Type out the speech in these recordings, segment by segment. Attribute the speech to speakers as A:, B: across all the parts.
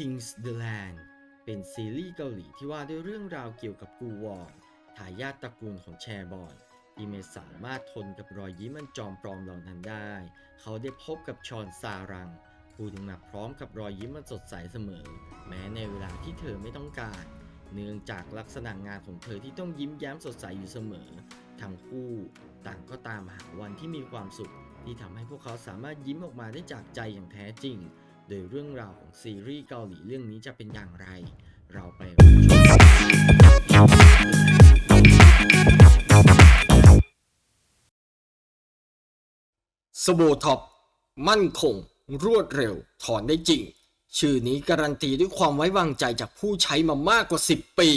A: King's the Land เป็นซีรีส์เกาหลีที่ว่าด้วยเรื่องราวเกี่ยวกับกูวอนทายาทตระกูลของแชร์บอนที่ไม่สามารถทนกับรอยยิ้มอันจอมปลอมเหล่านั้นได้ เขาได้พบกับชอนซารัง ผู้ถึงมาพร้อมกับรอยยิ้มอันสดใสเสมอ แม้ในเวลาที่เธอไม่ต้องการ เนื่องจากลักษณะงานของเธอที่ต้องยิ้มแย้มสดใสอยู่เสมอ ทั้งคู่ต่างก็ตามหาวันที่มีความสุข ที่ทำให้พวกเขาสามารถยิ้มออกมาได้จากใจอย่างแท้จริง โดยเรื่องราวของซีรีส์เกาหลีเรื่องนี้จะเป็นอย่างไร เราไปรับชม
B: สโบท็อปมั่นคง รวดเร็ว ถอนได้จริง ชื่อนี้การันตีด้วยความไว้วางใจจากผู้ใช้มามากกว่า 10 ปี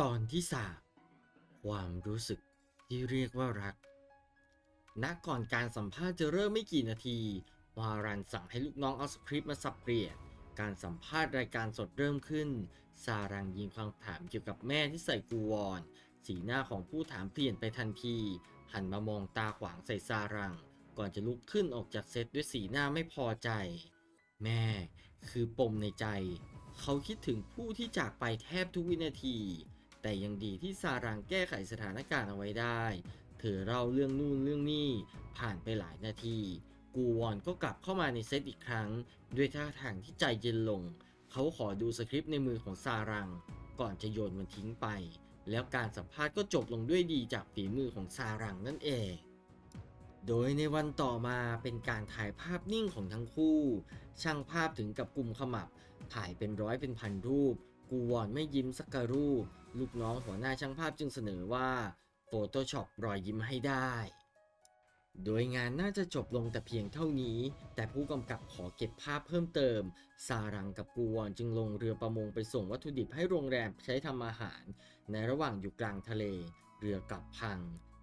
A: ตอนที่สามความรู้สึกที่เรียกว่ารัก ณก่อนการสัมภาษณ์จะเริ่มไม่กี่นาที วารันสั่งให้ลูกน้องเอาสคริปต์มาสับเปลี่ยน การสัมภาษณ์รายการสดเริ่มขึ้น ซารังยิงคำถามเกี่ยวกับแม่ที่ใส่กูวอน สีหน้าของผู้ถามเปลี่ยนไปทันที หันมามองตาขวางใส่ซารัง ก่อนจะลุกขึ้นออกจากเซตด้วยสีหน้าไม่พอใจ แม่ คือปมในใจ เขาคิดถึงผู้ที่จากไปแทบทุกวินาทีแต่ยังดีที่ซารังแก้ไขสถานการณ์เอาไว้ได้ อเล่าเรื่องนู่นเรื่องนี่ผ่านไปหลายนาที กูวอนก็กลับเข้ามาในเซตอีกครั้ง ด้วยท่าทางที่ใจเย็นลง เขาขอดูสคริปต์ในมือของซารัง ก่อนจะโยนมันทิ้งไป แล้วการสัมภาษณ์ก็จบลงด้วยดีจากฝีมือของซารังนั่นเอง โดยในวันต่อมาเป็นการถ่ายภาพนิ่งของทั้งคู่ ช่างภาพถึงกับกลุ่มขมับ ถ่ายเป็นร้อยเป็นพันรูป กูวอนไม่ยิ้มสักกรูป ลูกน้องหัวหน้าช่างภาพจึงเสนอว่า Photoshop รอยยิ้มให้ได้ โดยงานน่าจะจบลงแต่เพียงเท่านี้ แต่ผู้กำกับขอเก็บภาพเพิ่มเติม ซารังกับกูวอนจึงลงเรือประมงไปส่งวัตถุดิบให้โรงแรมใช้ทำอาหาร ในระหว่างอยู่กลางทะเล เรือกลับพัง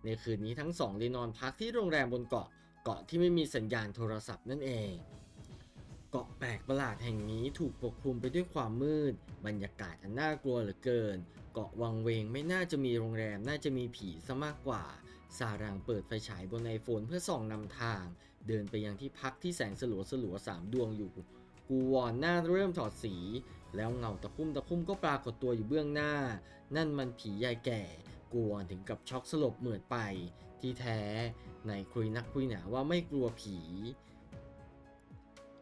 A: ในคืนนี้ทั้งสองได้นอนพักที่โรงแรมบนเกาะ เกาะที่ไม่มีสัญญาณโทรศัพท์นั่นเองเกาะแปลกประหลาดแห่งนี้ถูกปกคลุมไปด้วยความมืด บรรยากาศอันน่ากลัวเหลือเกิน เกาะวังเวงไม่น่าจะมีโรงแรมน่าจะมีผีซะมากกว่า ซารังเปิดไฟฉายบนไอโฟนเพื่อส่องนำทาง เดินไปยังที่พักที่แสงสลัวสลัวสามดวงอยู่ กูวอนหน้าเริ่มถอดสี แล้วเงาตะคุ่มตะคุ่มก็ปรากฏตัวอยู่เบื้องหน้า นั่นมันผียายแก่กูวอนถึงกับช็อกสลบเหมือดไป ที่แท้ในคุยนักคุยหนาว่าไม่กลัวผี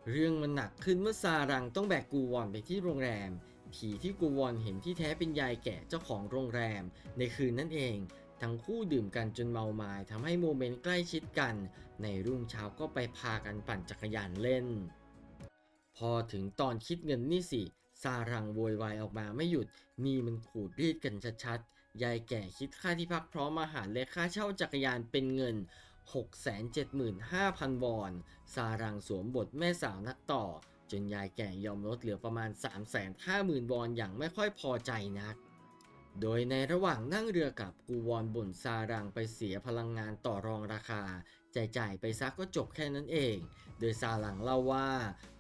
A: เรื่องมันหนักขึ้นเมื่อซารังต้องแบกกูวอนไปที่โรงแรม ผีที่กูวอนเห็นที่แท้เป็นยายแก่เจ้าของโรงแรม ในคืนนั่นเอง ทั้งคู่ดื่มกันจนเมามายทำให้โมเมนต์ใกล้ชิดกัน ในรุ่งเช้าก็ไปพากันปั่นจักรยานเล่น พอถึงตอนคิดเงินนี่สิซารังโวยวายออกมาไม่หยุด นี่มันขูดรีดกันชัดๆ ยายแก่คิดค่าที่พักพร้อมอาหารและค่าเช่าจักรยานเป็นเงิน 675,000 วอน ซารังสวมบทแม่สาวนักต่อ จนยายแก่ยอมลดเหลือประมาณ 350,000 วอนอย่างไม่ค่อยพอใจนัก โดยในระหว่างนั่งเรือกับกูวอนบ่นซารังไปเสียพลังงานต่อรองราคาจ่ายๆไปซักก็จบแค่นั้นเอง โดยซาลังเล่าว่า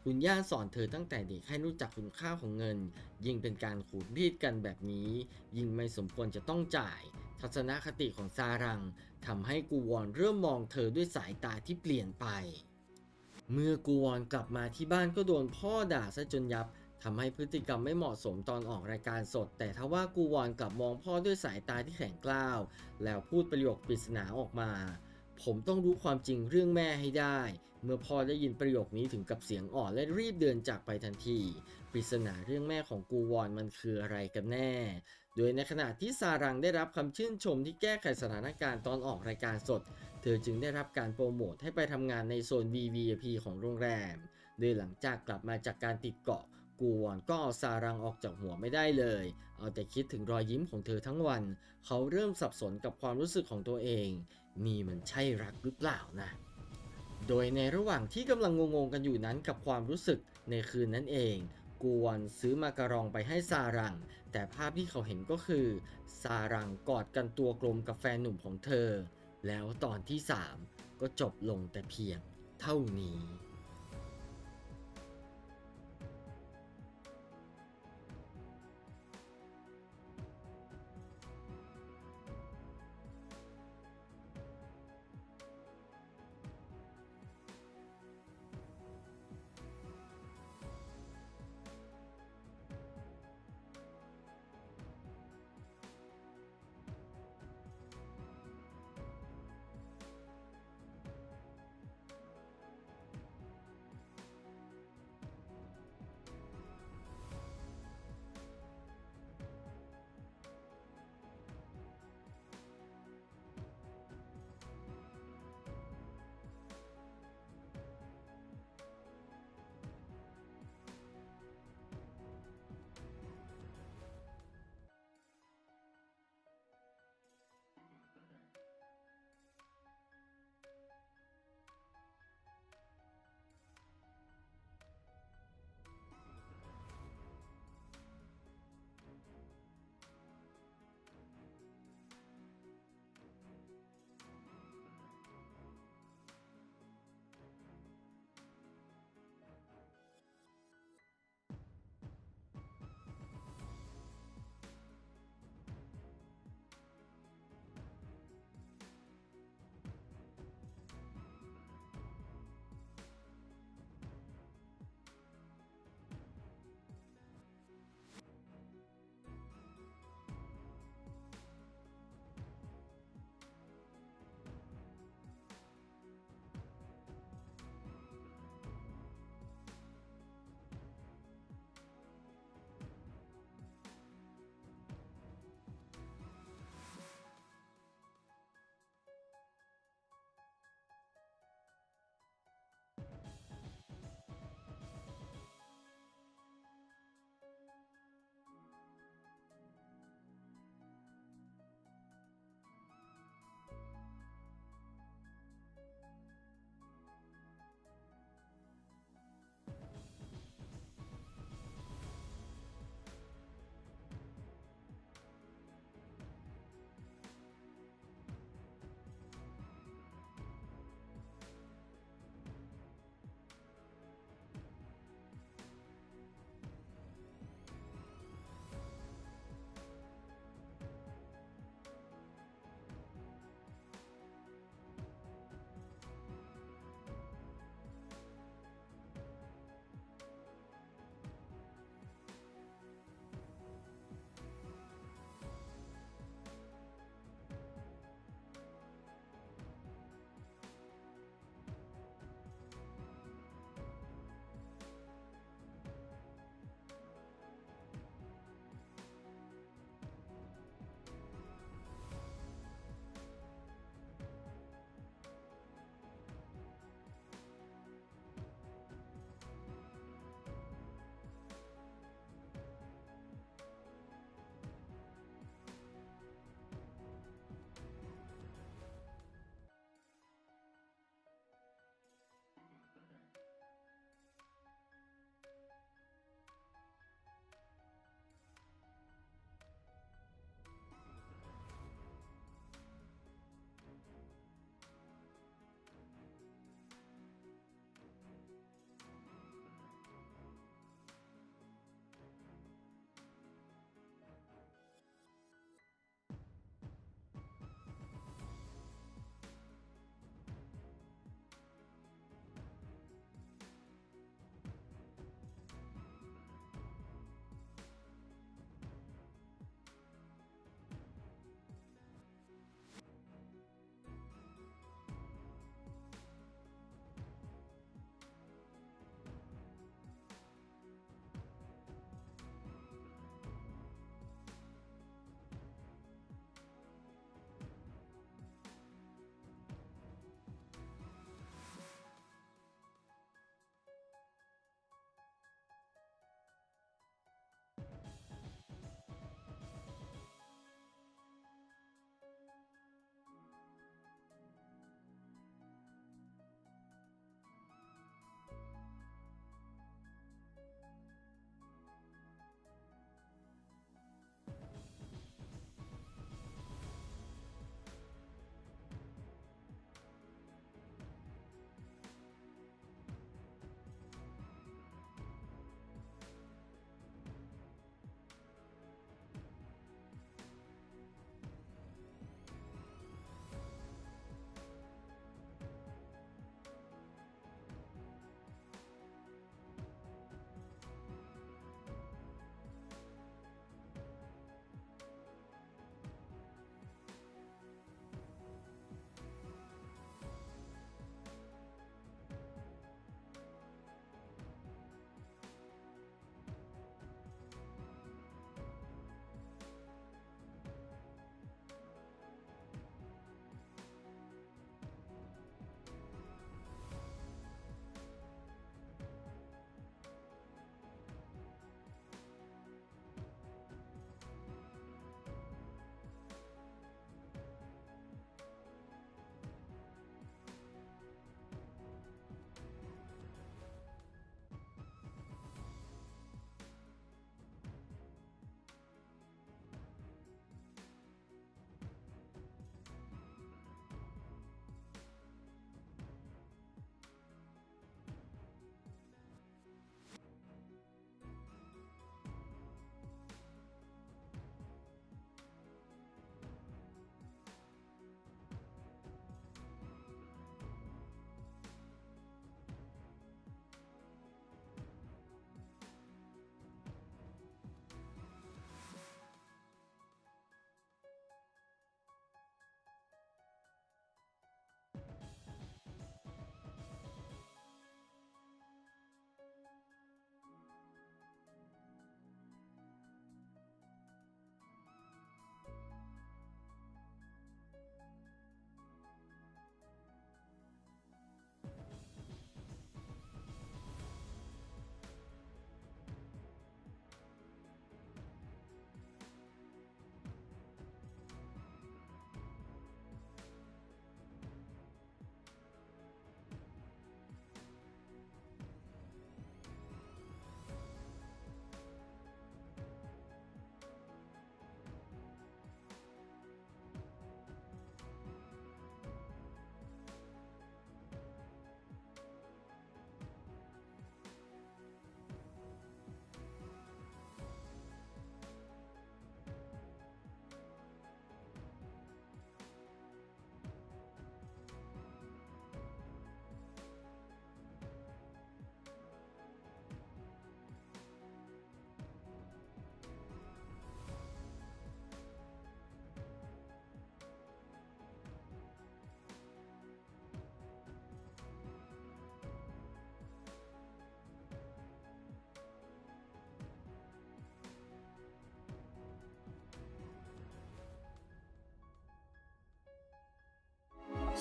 A: คุณย่าสอนเธอตั้งแต่เด็กให้รู้จักคุณค่าของเงิน ยิ่งเป็นการขูดรีดกันแบบนี้ ยิ่งไม่สมควรจะต้องจ่าย ทัศนคติของซารังทำให้กูวอนเริ่มมองเธอด้วยสายตาที่เปลี่ยนไป เมื่อกูวอนกลับมาที่บ้านก็โดนพ่อด่าซะจนยับทำให้พฤติกรรมไม่เหมาะสมตอนออกรายการสด แต่ทว่ากูวอนกลับมองพ่อด้วยสายตาที่แข็งกร้าว แล้วพูดประโยคปริศนาออกมา ผมต้องรู้ความจริงเรื่องแม่ให้ได้ เมื่อพ่อได้ยินประโยคนี้ถึงกับเสียงอ่อนและรีบเดินจากไปทันทีปริศนาเรื่องแม่ของกูวอนมันคืออะไรกันแน่ โดยในขณะที่ซารังได้รับคำชื่นชมที่แก้ไขสถานการณ์ตอนออกรายการสด เธอจึงได้รับการโปรโมทให้ไปทำงานในโซน VVIP ของโรงแรม โดยหลังจากกลับมาจากการติดเกาะกูวอนก็เอาซารังออกจากหัวไม่ได้เลย เอาแต่คิดถึงรอยยิ้มของเธอทั้งวัน เขาเริ่มสับสนกับความรู้สึกของตัวเอง นี่มันใช่รักหรือเปล่านะ โดยในระหว่างที่กำลังงงๆกันอยู่นั้นกับความรู้สึกในคืนนั้นเองกูวอนซื้อมาการองไปให้ซารัง แต่ภาพที่เขาเห็นก็คือ ซารังกอดกันตัวกลมกับแฟนหนุ่มของเธอ แล้วตอนที่ 3 ก็จบลงแต่เพียงเท่านี้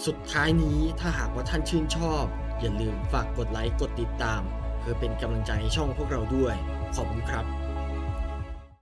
A: สุดท้ายนี้ถ้าหากว่าท่านชื่นชอบ อย่าลืมฝากกดไลค์กดติดตาม เพื่อเป็นกำลังใจให้ช่องพวกเราด้วย ขอบคุณครับ